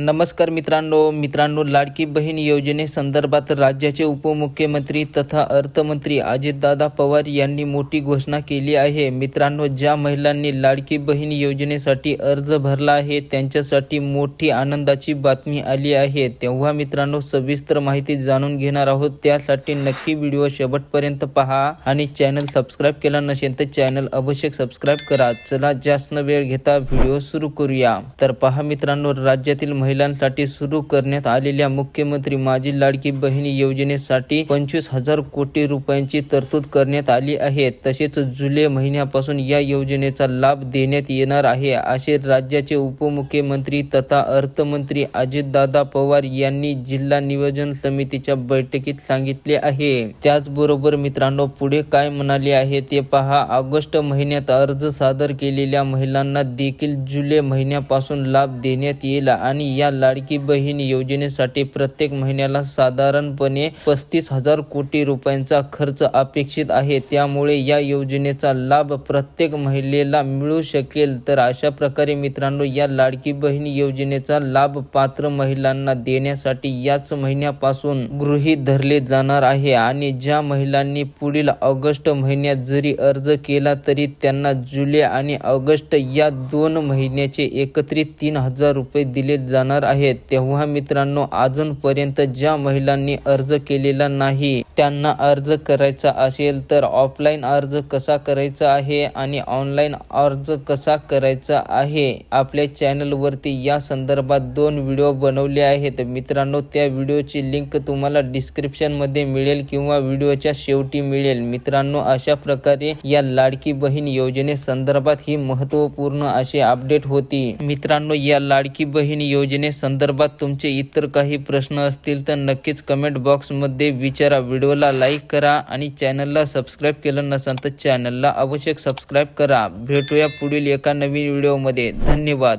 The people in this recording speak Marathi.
नमस्कार मित्रांनो मित्रांनो लाडकी बहीण योजनेसंदर्भात राज्याचे उपमुख्यमंत्री तथा अर्थमंत्री अजितदादा पवार यांनी मोठी घोषणा केली आहे. मित्रांनो ज्या महिलांनी लाडकी बहीण योजनेसाठी अर्ज भरला आहे त्यांच्यासाठी मोठी आनंदाची बातमी आली आहे. तेव्हा मित्रांनो सविस्तर माहिती जाणून घेणार आहोत. त्यासाठी नक्की व्हिडिओ शेवटपर्यंत पहा आणि चॅनल सबस्क्राईब केला नसेल तर चॅनल अवश्य सबस्क्राईब करा. चला जास्त वेळ घेता व्हिडिओ सुरू करूया. तर पहा मित्रांनो राज्यातील महिलांसाठी सुरू करण्यात आलेल्या मुख्यमंत्री माझी लाडकी बहिणी योजनेसाठी पंचवीस हजार कोटी रुपयांची तरतूद करण्यात आली आहे. तसेच जुलै महिन्यापासून या योजनेचा लाभ देण्यात येणार आहे. असे राज्याचे उपमुख्यमंत्री तथा अर्थमंत्री अजितदादा पवार यांनी जिल्हा नियोजन समितीच्या बैठकीत सांगितले आहे. त्याचबरोबर मित्रांनो पुढे काय म्हणाले आहे ते पहा. ऑगस्ट महिन्यात अर्ज सादर केलेल्या महिलांना देखील जुलै महिन्यापासून लाभ देण्यात येईल आणि या लाडकी बहीण योजनेसाठी प्रत्येक महिन्याला साधारणपणे पस्तीस हजार कोटी रुपयांचा खर्च अपेक्षित आहे. त्यामुळे या योजनेचा लाभ प्रत्येक महिलेला मिळू शकेल. तर अशा प्रकारे मित्रांनो या लाडकी बहीण योजनेचा लाभ पात्र महिलांना देण्यासाठी याच महिन्यापासून गृहीत धरले जाणार आहे. आणि ज्या महिलांनी पुढील ऑगस्ट महिन्यात जरी अर्ज केला तरी त्यांना जुलै आणि ऑगस्ट या दोन महिन्याचे एकत्रित तीन हजार रुपये दिले जाणार जाणार आहेत. तेव्हा मित्रांनो अजूनपर्यंत ज्या महिलांनी अर्ज केलेला नाही त्यांना अर्ज करायचा असेल तर ऑफलाईन अर्ज कसा करायचा आहे आणि ऑनलाईन अर्ज कसा करायचा आहे आपल्या चॅनलवरती या संदर्भात दोन व्हिडिओ बनवले आहेत. मित्रांनो त्या व्हिडिओची लिंक तुम्हाला डिस्क्रिप्शनमध्ये मिळेल किंवा व्हिडिओच्या शेवटी मिळेल. मित्रांनो अशा प्रकारे या लाडकी बहीण योजने संदर्भात ही महत्त्वपूर्ण अशी अपडेट होती. मित्रांनो या लाडकी बहीण योजने संदर्भात तुमचे इतर काही प्रश्न असतील तर नक्कीच कमेंट बॉक्समध्ये विचारा. व्हिडिओला लाईक करा आणि चॅनलला सबस्क्राईब केलं नसेल तर चॅनलला आवश्यक सबस्क्राईब करा. भेटूया पुढील एका नवीन व्हिडिओमध्ये धन्यवाद.